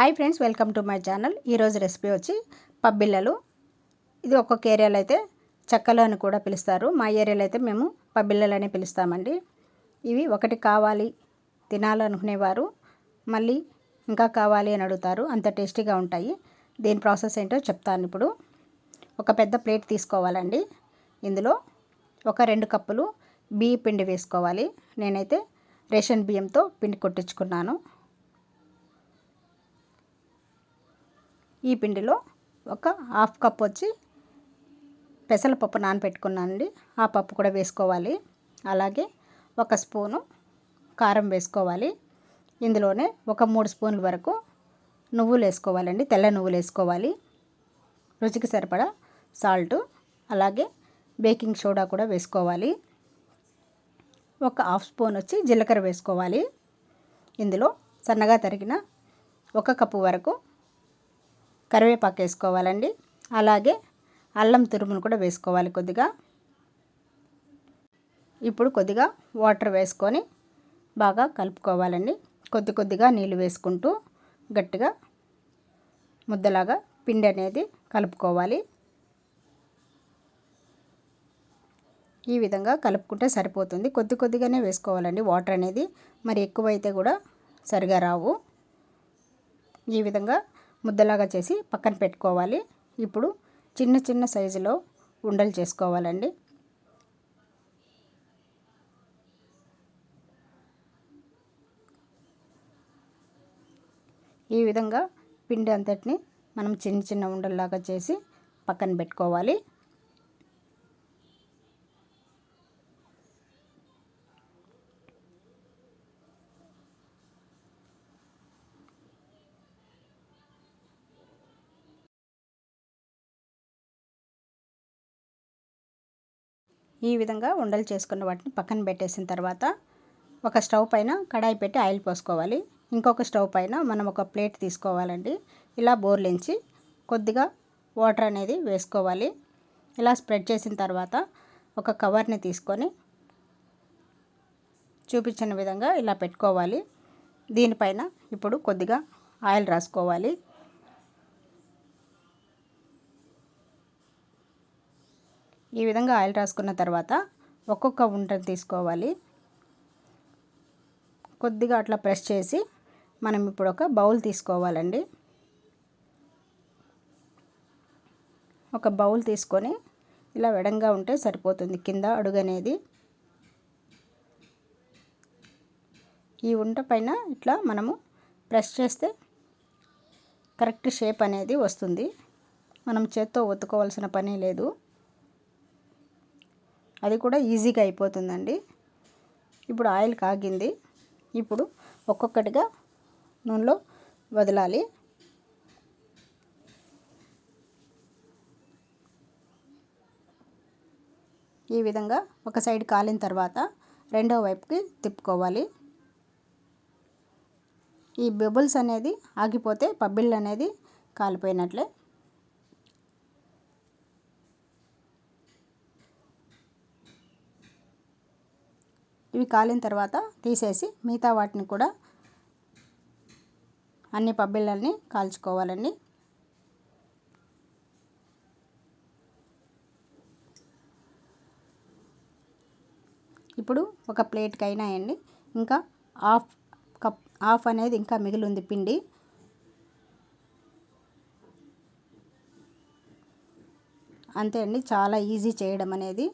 Hi friends welcome to my channel. ఈరోజు recipe వచ్చి పబ్బిళ్ళలు. ఇది ఒక్కొక్క ఏరియాలో అయితే చెక్కలు అని కూడా పిలుస్తారు. మా ఏరియాలో అయితే మేము పబ్బిళ్ళలు అని పిలుస్తామండి. ఇవి ఒకటి కావాలి తినాలనుకునేవారు. మళ్ళీ ఇంకా కావాలి అని అడుగుతారు. అంత టేస్టీగా ఉంటాయి. దీని ప్రాసెస్ ఏంటో చెప్తాను ఇప్పుడు. ఒక పెద్ద ప్లేట్ తీసుకోవాలండి. ఇందులో ఒక రెండు కప్పులు బియ్య పిండి వేసుకోవాలి. నేనైతే రేషన్ బియ్యంతో పిండి కొట్టించుకున్నాను. ఈ పిండిలో ఒక హాఫ్ కప్ వచ్చి పెసరపప్పు నానబెట్టుకున్నానండి. ఆ పప్పు కూడా వేసుకోవాలి. అలాగే ఒక స్పూను కారం వేసుకోవాలి. ఇందులోనే ఒక మూడు స్పూన్ల వరకు నువ్వులు వేసుకోవాలండి. తెల్ల నువ్వులు వేసుకోవాలి. రుచికి సరిపడా సాల్ట్ అలాగే బేకింగ్ సోడా కూడా వేసుకోవాలి. ఒక హాఫ్ స్పూన్ వచ్చి జీలకర్ర వేసుకోవాలి. ఇందులో సన్నగా తరిగిన ఒక కప్పు వరకు కరివేపాకు వేసుకోవాలండి. అలాగే అల్లం తురుమును కూడా వేసుకోవాలి కొద్దిగా. ఇప్పుడు కొద్దిగా వాటర్ వేసుకొని బాగా కలుపుకోవాలండి. కొద్ది కొద్దిగా నీళ్ళు వేసుకుంటూ గట్టిగా ముద్దలాగా పిండి అనేది కలుపుకోవాలి. ఈ విధంగా కలుపుకుంటే సరిపోతుంది. కొద్ది కొద్దిగానే వేసుకోవాలండి వాటర్ అనేది. మరి ఎక్కువైతే కూడా సరిగా రావు. ఈ విధంగా ముద్దలాగా చేసి పక్కన పెట్టుకోవాలి. ఇప్పుడు చిన్న చిన్న సైజులో ఉండలు చేసుకోవాలండి. ఈ విధంగా పిండి అంతటిని మనం చిన్న చిన్న ఉండల్లాగా చేసి పక్కన పెట్టుకోవాలి. ఈ విధంగా ఉండలు చేసుకున్న వాటిని పక్కన పెట్టేసిన తర్వాత ఒక స్టవ్ పైన కడాయి పెట్టి ఆయిల్ పోసుకోవాలి. ఇంకొక స్టవ్ పైన మనం ఒక ప్లేట్ తీసుకోవాలండి. ఇలా బోర్లించి కొద్దిగా వాటర్ అనేది వేసుకోవాలి. ఇలా స్ప్రెడ్ చేసిన తర్వాత ఒక కవర్ని తీసుకొని చూపించిన విధంగా ఇలా పెట్టుకోవాలి. దీనిపైన ఇప్పుడు కొద్దిగా ఆయిల్ రాసుకోవాలి. ఈ విధంగా ఆయిల్ రాసుకున్న తర్వాత ఒక్కొక్క ఉంటను తీసుకోవాలి. కొద్దిగా అట్లా ప్రెస్ చేసి మనం ఇప్పుడు ఒక బౌల్ తీసుకోవాలండి. ఒక బౌల్ తీసుకొని ఇలా వెడంగా ఉంటే సరిపోతుంది. కింద అడుగు అనేది ఈ ఉంట పైన ఇట్లా మనము ప్రెస్ చేస్తే కరెక్ట్ షేప్ అనేది వస్తుంది. మనం చేత్తో ఒత్తుకోవాల్సిన పని లేదు. అది కూడా ఈజీగా అయిపోతుందండి. ఇప్పుడు ఆయిల్ కాగింది. ఇప్పుడు ఒక్కొక్కటిగా నూనెలో వదలాలి. ఈ విధంగా ఒక సైడ్ కాలిన తర్వాత రెండో వైపుకి తిప్పుకోవాలి. ఈ బబుల్స్ అనేది ఆగిపోతే పబ్బిళ్ళు అనేది కాలిపోయినట్లే. ఇవి కాలిన తర్వాత తీసేసి మిగతా వాటిని కూడా అన్ని పబ్బిళ్ళని కాల్చుకోవాలండి. ఇప్పుడు ఒక ప్లేట్కి అయినాయండి ఇంకా హాఫ్ కప్ హాఫ్ అనేది ఇంకా మిగిలి ఉంది పిండి. అంతే అండి చాలా ఈజీ చేయడం అనేది.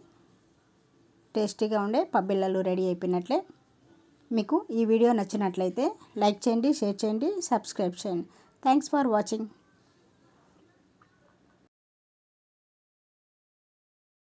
టేస్టీగా ఉండే పబ్బిళ్ళలు రెడీ అయిపోయినట్లే. మీకు ఈ వీడియో నచ్చినట్లయితే లైక్ చేయండి షేర్ చేయండి సబ్స్క్రైబ్ చేయండి. Thanks for watching